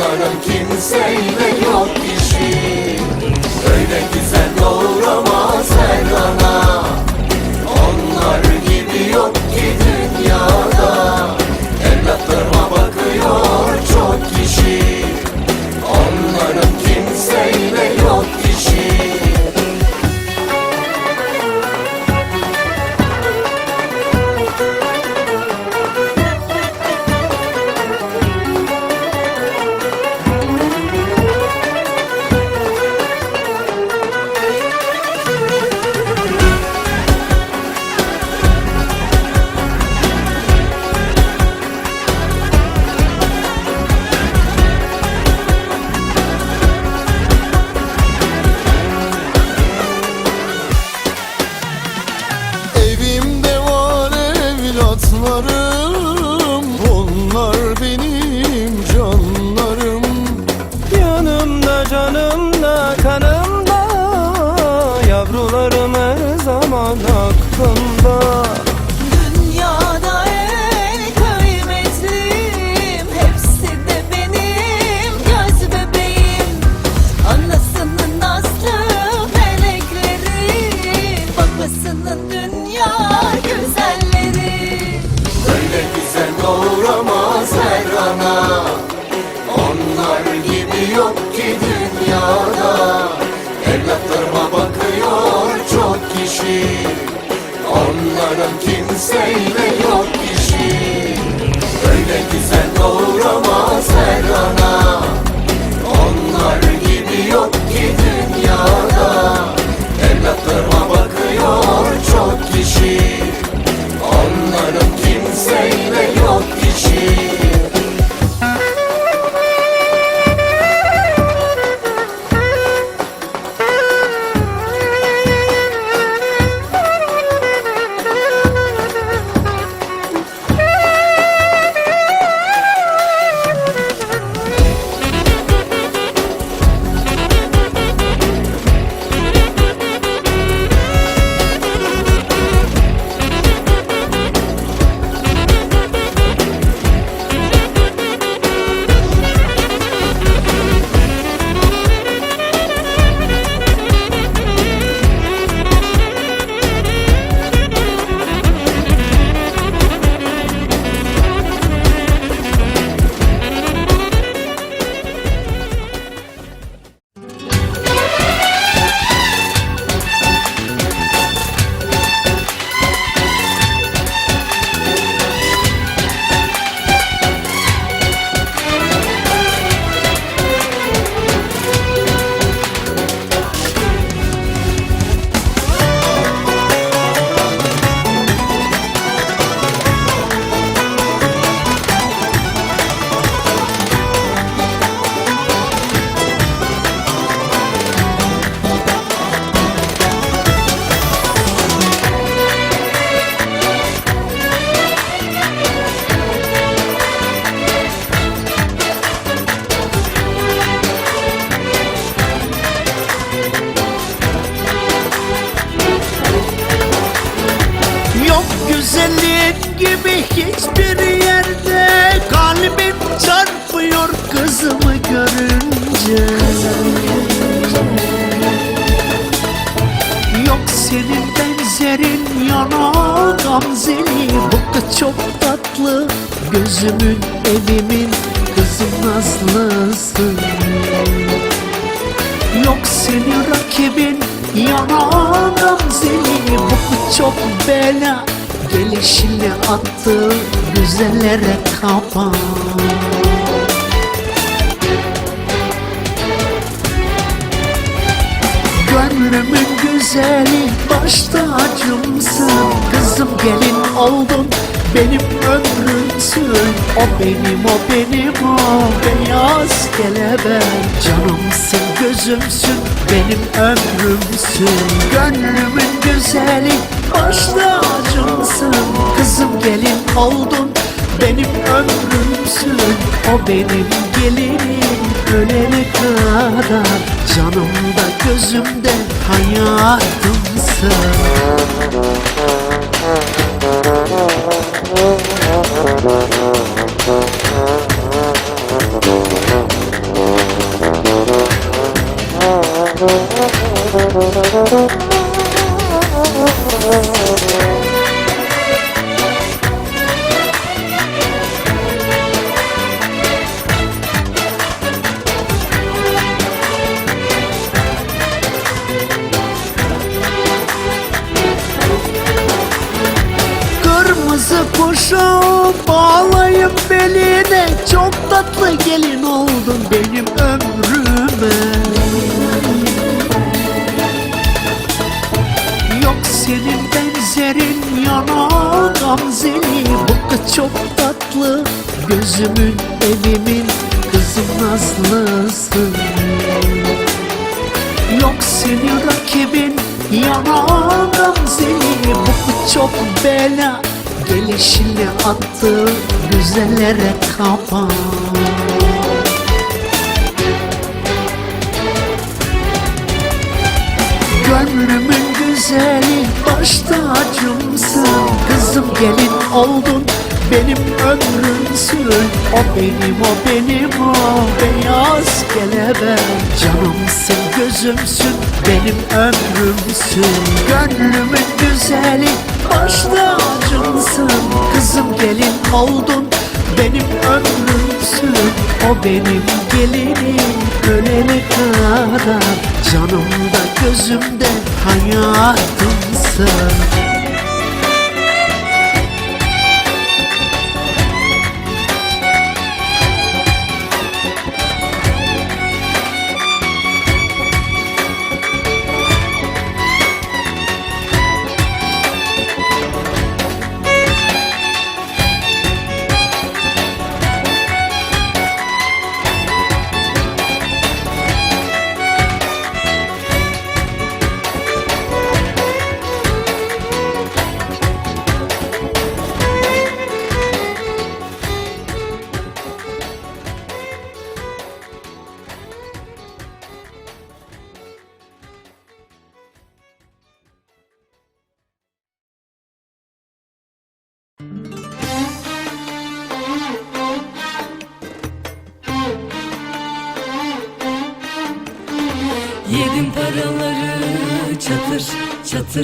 Onların kimseyle yok işi Öyle güzel doğramaz aklımda yarım kimseyle yok. ki nazlısı Yok senin rakibin yana gamzeli Bu çok bela. Gelişini attı güzellere kapan. Gönlümün güzeli başta acımsın. Kızım gelin oldun benim ömrümsün O benim o benim o beyaz kelebek Canımsın gözümsün benim ömrümsün Gönlümün güzeli başta acımsın. Kızım gelin oldun benim ömrümsün O benim gelinim ölene kadar. Canımda gözümde hayatımsın tatlı gelin oldun benim ömrüme. Yok senin benzerin yana gamzeli Bu kız çok tatlı Gözümün evimin kızım nazlısı. Yok senin rakibin yana gamzeli Bu kız çok bela Gelişini attı güzellere kapan Gönlümün güzeli başta acımsın. Kızım gelin oldun benim ömrümsün O benim o benim o beyaz kelebek. Canımsın gözümsün. Benim ömrümsün Gönlümün güzeli başta acımsın Kızım gelin oldun. Benim ömrümsün O benim gelinim ölene kadar. Canımda gözümde hayatımsın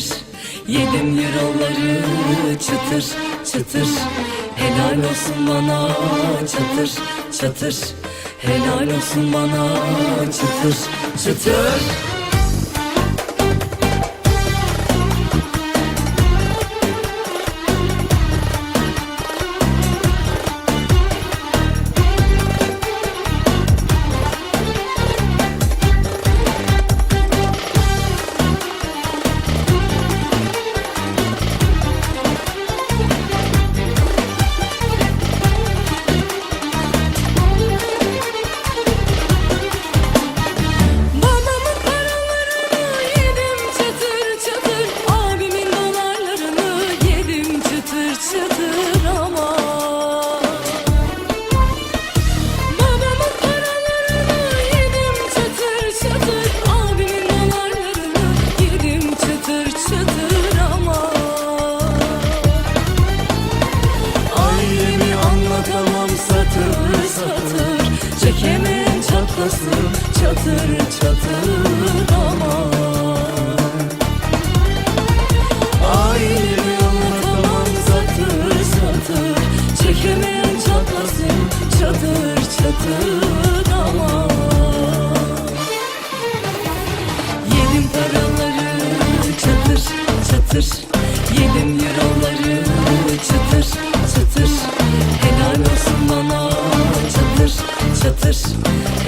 çatır Yedim euroları çıtır çıtır. Helal olsun bana çatır çatır Helal olsun bana çıtır çıtır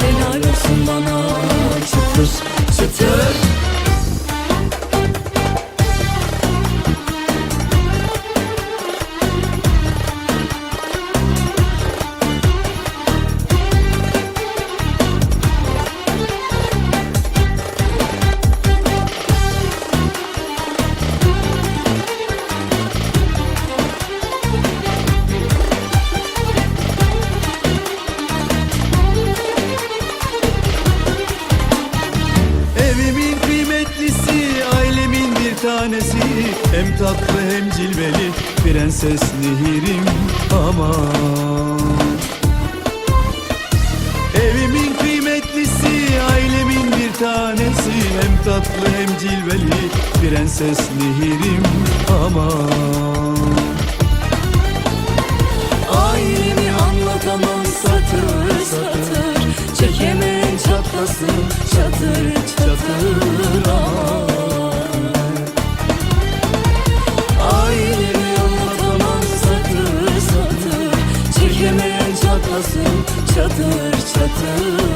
Helal olsun bana çıtır çıtır tatlı hem cilveli Prenses nehirim aman. Ailemi anlatamam satır satır. Çekemeyen çatlasın çatır çatır. Aman. Ailemi anlatamam satır satır. Çekemeyen çatlasın çatır çatır.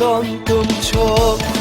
점점 쳐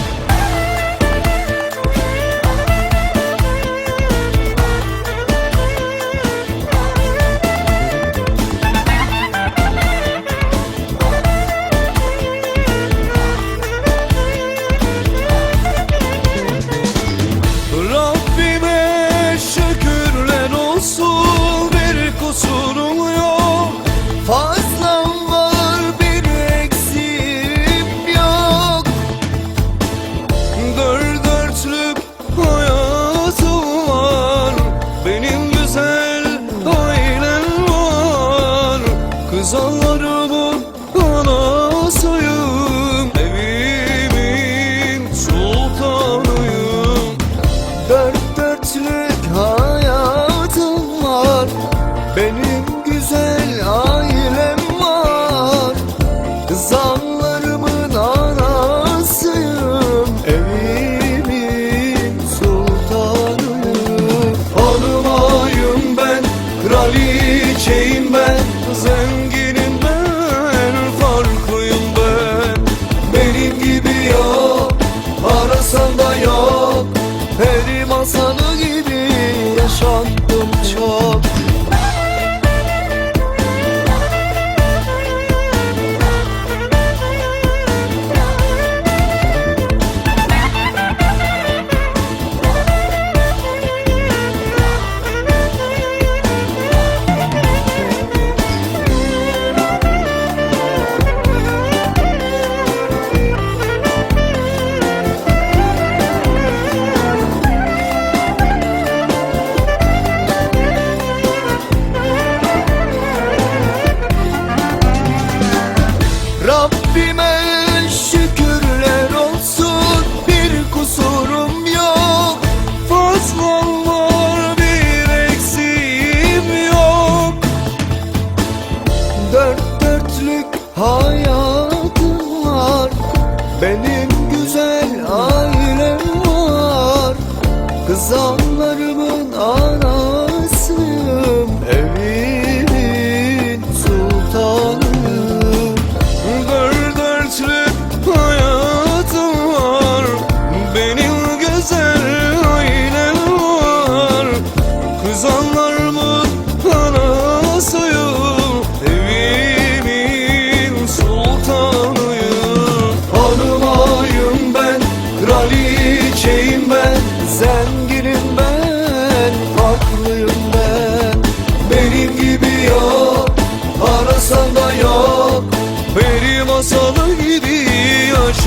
çok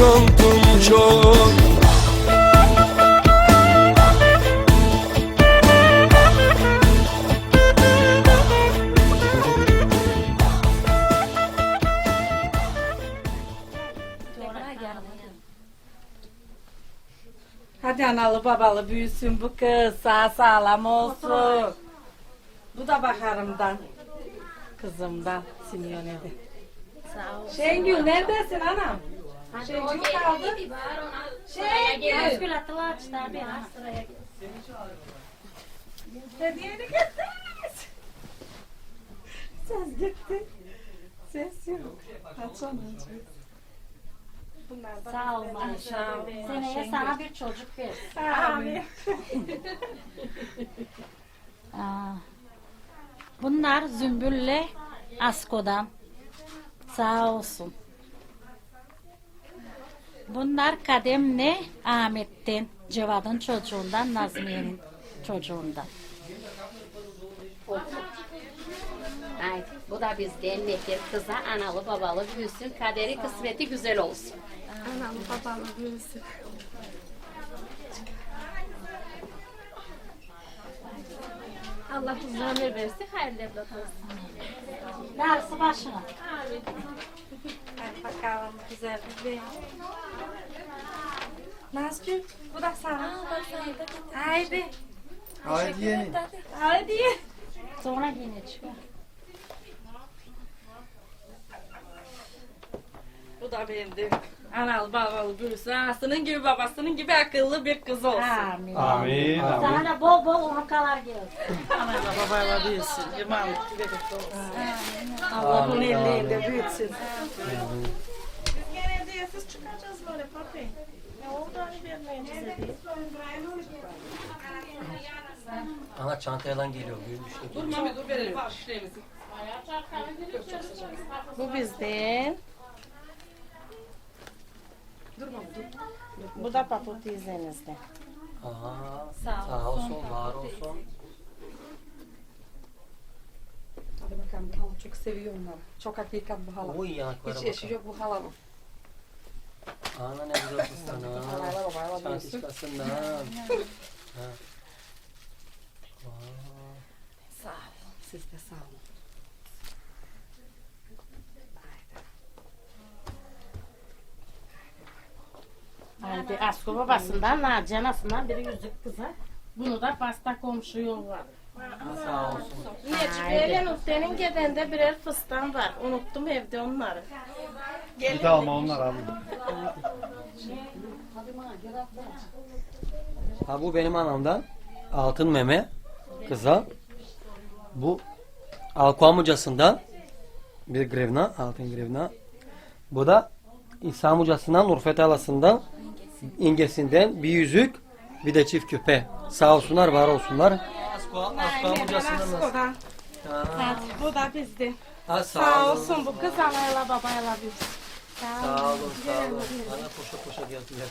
yaşantım çok Hadi analı babalı büyüsün bu kız sağ sağlam olsun. Bu da baharımdan. Kızımdan ol. Şengül neredesin anam? Şengül kaldı. Şengül. Hediyeni getir. Ses gitti. Ses yok. Da Sağ ol maşallah. Seneye sana bir çocuk ver. Amin. Bunlar Zümbül'le Asko'dan. Sağ olsun. Bunlar Kadem'le Ahmet'ten, Cevad'ın çocuğundan, Nazmiye'nin çocuğundan. Ay, bu da bizden Mehter kıza analı babalı büyüsün, kaderi kısmeti güzel olsun. Allah uzun ömür versin. Hayırlı evlat olsun. Darısı başına. Hadi bakalım güzel bir bey. Nazgül bu da sana. Haydi. Haydi yeğenim Haydi. Sonra yine çıkar. Bu da benim. Analı babalı büyüsün. Anasının gibi babasının gibi akıllı bir kız olsun. Amin. Amin Sana da bol bol urkalar gelsin. Anayla babayla büyüsün. İmanlık bir kız olsun. Allah bunu ellerinde büyütsün. Biz gene hediyesiz çıkacağız böyle papi. Ne oldu hani vermeyeceğiz hediye. Ana çantayla geliyor büyümüş. Dur mami dur verelim. Bu bizden. Bu da Papu teyzenizden. Aha, sağ olsun, var olsun. Hadi bakalım bu halı çok seviyor onları. Çok hakikat bu halı. Oy yanaklara Hiç eşi yok bu halanın. Ana ne güzel. Çantişkasından. Ha. Vay. Sağ olun. Siz de sağ olun. Haydi Asko babasından, Naci anasından biri yüzük kıza. Bunu da pasta komşu yolladı. Sağ olsun. Necmiye'yle senin gedende birer fıstan var. Unuttum evde onları. Bir de alma onlar abi Ha bu benim anamdan. Altın meme kıza. Bu Alku amcasından bir grevna, altın grevna. Bu da İsa amcasından, Nurfet alasından, ingesinden bir yüzük, bir de çift küpe. Sağ olsunlar, var olsunlar. Asko, Asko amcasından. Asko'dan. Bu da bizde. Ha, Sağ olun. olsun bu kız anayla babayla biz. Sağ olun, sağ olun. Ana koşa koşa geldiler.